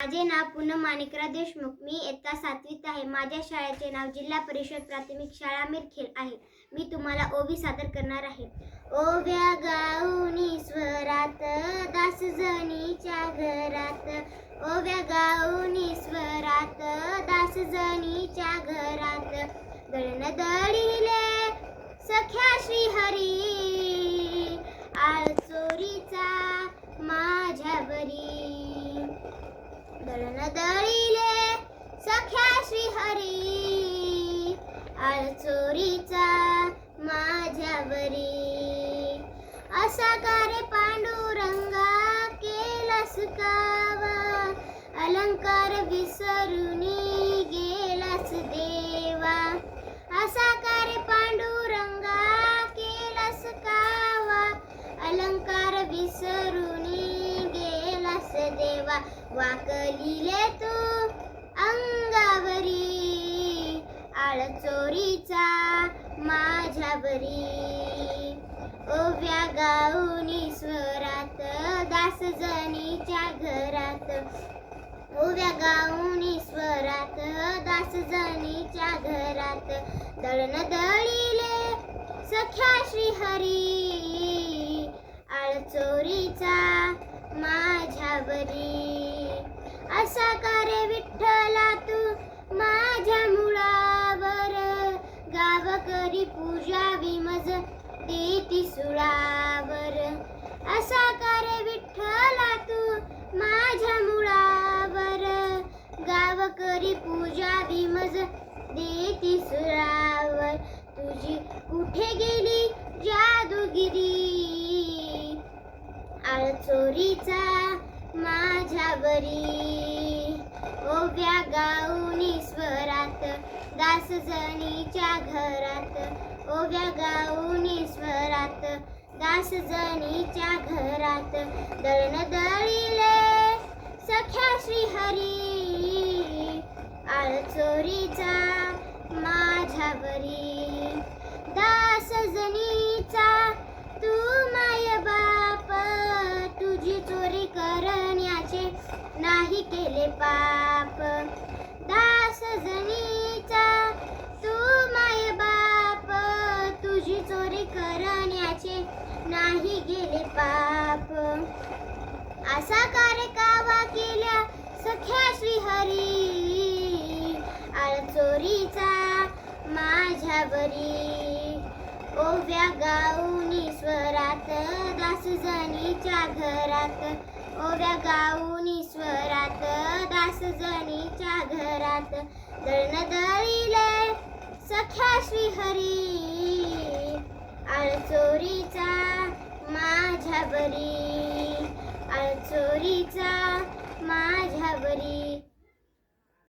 माझे नाव पूनम माणिकराव देशमुख. मी इयत्ता सातवीत आहे. माझ्या शाळेचे नाव जिल्हा परिषद प्राथमिक शाळा मिरखेल आहे. मी तुम्हाला ओवी सादर करणार आहे. ओव्या गाऊनी स्वरात दास जणीच्या घरात. ओव्या गाऊनी स्वरात दास जणीच्या घरात. दळण दळीले सख्या श्री हरी आळ चोरीचा माझ्यावरी. दळण दळीले सख्या श्री हरी आळ चोरीचा माझ्यावरी. असा कारे पांडुरंगा केलास कावा. अलंकार विसरून गेलास देवा. असा कारे पांडुरंगा केलास कावा. अलंकार विसरून देवा वाकलिले तू अंगावरी. आळ चोरीचा माझ्यावरी. ओव्या गाऊनी स्वरात दासजणीच्या घरात. ओव्या गाऊनी स्वरात घासजणीच्या घरात. दळण दळीले सख्या श्री हरी आळ चोरीचा माझ्यावरी. असा करे विठ्ठला तू माझ्या मुळावर. गावकरी पूजा विमज देती सुळावर असा कार्य विठ्ठला तू माझ्या मुळावर. गावकरी पूजा विमज देती सुरावर. तुझी कुठे गेली जादूगिरी? काळ चोरीचा माझ्यावरी ओव्या गाऊनी स्वरात दास जणीच्या घरात. ओव्या गाऊनी स्वरात दास जणीच्या घरात. दळण दळीले सख्या श्री हरी आळ चोरीचा माझ्यावरी नाही केले पाप. दास जनीचा तू माय बाप. तुझी चोरी करण्याचे नाही गेले पाप. असा कार्य कावा केल्या सख्या श्रीहरी. आळ चोरीचा माझ्यावरी. ओव्या गाऊनी स्वरात दास जनीच्या घरात. ओव्या गाऊन ईश्वरात दास जणीच्या घरात. दळण दळीले सख्या श्रीहरी हरी माझ्या चोरीचा आळचोरीचा माझ्या चोरीचा